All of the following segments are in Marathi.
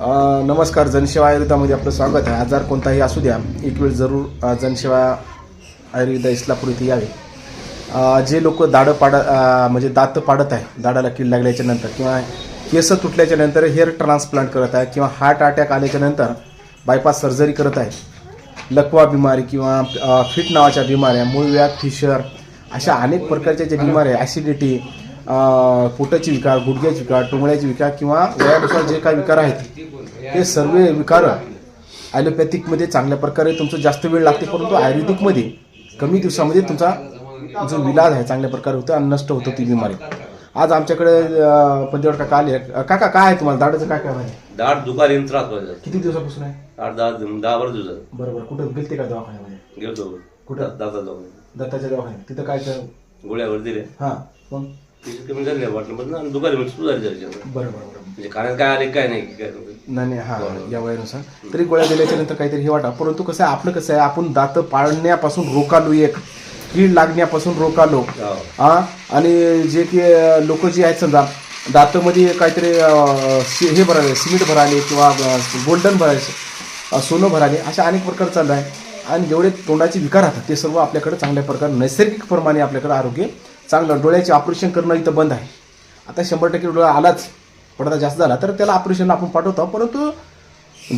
नमस्कार जनसेवा आयुर्वेदामध्ये आपलं स्वागत आहे. आजार कोणताही असू द्या एक वेळ जरूर जनसेवा आयुर्वेदा इस्लापूर इथे यावे. जे लोक दाढं पाड म्हणजे दात पाडत आहे दाडाला कीड लागल्याच्या नंतर किंवा केस तुटल्याच्या नंतर हेअर ट्रान्सप्लांट करत आहे किंवा हार्ट अटॅक आल्याच्यानंतर बायपास सर्जरी करत आहे. लकवा बिमारी किंवा फिट नावाच्या बिमाऱ्या मूळव्याध फिशर अशा अनेक प्रकारच्या ज्या बिमाऱ्या आहे ॲसिडिटी पोटाची विकार गुडघ्याची विकार टोंगळ्याची विकार किंवा वयानुसार जे काही विकार आहेत हे सर्व विकार ॲलोपॅथिकमध्ये चांगल्या प्रकारे तुमचं जास्त वेळ लागते परंतु आयुर्वेदिकमध्ये कमी दिवसामध्ये तुमचा जो विलाज आहे चांगल्या प्रकारे होतो आणि नष्ट होतो ती बिमारी. आज आमच्याकडे पंचवड काका आले. काका काय आहे तुम्हाला? दाढाचं काय काय आहे? दाट दुपारी त्रास व्हायचा किती दिवसापासून आहे? आठ दहा दहा बारा दिवसात बरोबर कुठं? गेलते का दवाखान्यामध्ये? गेलतो. कुठं? दादा जाऊन दत्ताच्या दवाखान्यात. तिथं काय काय गोळ्यावर दिले हां. मग? कमी झाले वाटलं बरं बरं बरं. म्हणजे खाण्यात काय आले काय नाही काय नाही. नाही नाही हा या वयानुसार. तरी गोळ्या दिल्याच्या नंतर काहीतरी हे वाटा. परंतु कसं आहे आपलं कसं आहे आपण दात पाळण्यापासून रोकालो एक. कीड लागण्यापासून रोकालो हो. हा आणि जे की लोक जे आहेत समजा दातामध्ये काहीतरी अं, सि- हे भराले सिमेंट भराले किंवा गोल्डन भराले अं, सोनं भराले अशा अनेक प्रकार चालू आहे आणि जेवढे तोंडाचे विकार राहतात ते सर्व आपल्याकडे चांगल्या प्रकारे नैसर्गिक प्रमाणे आपल्याकडे आरोग्य चांगलं डोळ्याचे ऑपरेशन करणं इथं बंद आहे. आता शंभर टक्के डोळा आलाच पडदा जास्त झाला तर त्याला ऑपरेशनला आपण पाठवतो. परंतु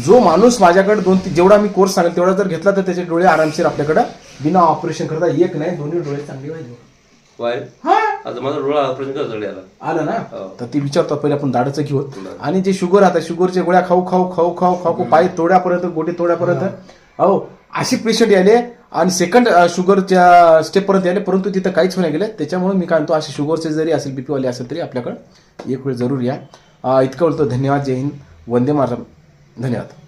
जो माणूस माझ्याकडे दोन तीन जेवढा मी कोर्स सांगेल तेवढा जर घेतला तर त्याचे डोळे आरामशीर आपल्याकडे बिना ऑपरेशन करता एक नाही दोन्ही डोळे चांगले पाहिजे. वाय? आता माझा डोळा ऑपरेशन करतो याला आलं. ना? हो. तर ती विचारतो पहिले आपण दाडाचं घेऊ. आणि जे शुगर आता शुगरच्या गोळ्या खाऊ खाऊ खाऊ खाऊ खाऊ पाय तोड्यापर्यंत गोटे तोड्यापर्यंत. अहो असे पेशंट याले आणि सेकंड शुगरच्या स्टेपपर्यंत आले परंतु तिथं काहीच होण्या गेलं. त्याच्यामुळे मी काय म्हणतो असे शुगरचे जरी असेल बी पीवाले असेल तरी आपल्याकडं एक वेळ जरूर या. इतकं बोलतो धन्यवाद जय हिंद वंदे मातरम. धन्यवाद.